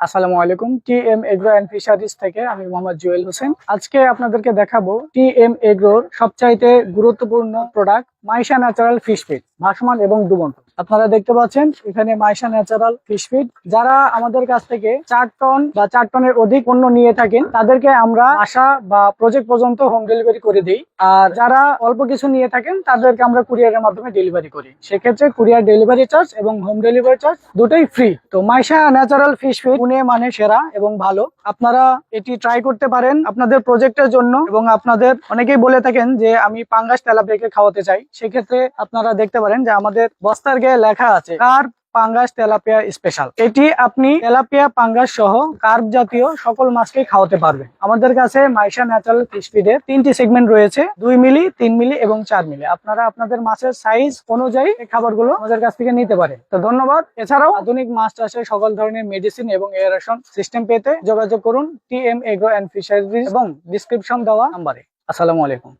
আসসালামু আলাইকুম। T M agro and fisheries থেকে আমি মোহাম্মদ জুয়েল হোসেন। আজকে আপনাদেরকে দেখাবো টি এম এগ্রোর সবচাইতে গুরুত্বপূর্ণ product Maisha natural fish feed, ভাসমান এবং ডুবন্ত। আপনারা দেখতে পাচ্ছেন, এখানে মাইশা ন্যাচারাল ফিশ ফিড। যারা আমাদের কাছ থেকে চার টন বা চার টনের অধিক পণ্য নিয়ে থাকেন, তাদেরকে আমরা আশা বা প্রজেক্ট পর্যন্ত হোম ডেলিভারি করে দিই। আর যারা অল্প কিছু নিয়ে থাকেন, তাদেরকে আমরা কুরিয়ারের মাধ্যমে ডেলিভারি করি। সেক্ষেত্রে কুরিয়ার ডেলিভারি চার্জ এবং হোম ডেলিভারি চার্জ দুটোই ফ্রি। তো মাইশা ন্যাচারাল ফিশ ফিড, পুনে মানে সেরা এবং ভালো। আপনারা এটি ট্রাই করতে পারেন আপনাদের প্রজেক্টের জন্য এবং আপনাদের অনেকেই বলে থাকেন যে, আমি পাঙ্গাস তেলাপিয়াকে খাওয়াতে চাই। সেক্ষেত্রে আপনারা দেখতে পারেন যে আমাদের বস্তার গায়ে লেখা আছে কার পাঙ্গাস, তেলাপিয়া স্পেশাল এটি আপনি তেলাপিয়া, পাঙ্গাস সহ কার্প জাতীয় সকল মাছকে খাওয়াতে পারবে আমাদের কাছে মাইশা ন্যাচারাল ফিডের তিনটি সেগমেন্ট রয়েছে, দুই মিলি, তিন মিলি এবং চার মিলি। আপনারা আপনাদের মাছের সাইজ অনুযায়ী এই খাবারগুলো আমাদের কাছ থেকে নিতে পারেন। তো ধন্যবাদ। এছাড়াও আধুনিক মাছ চাষে সকল ধরনের মেডিসিন এবং এয়ারেশন সিস্টেম পেতে যোগাযোগ করুন T M agro and fisheries এবং ডিসক্রিপশন দেওয়া নাম্বারে আসসালামু আলাইকুম।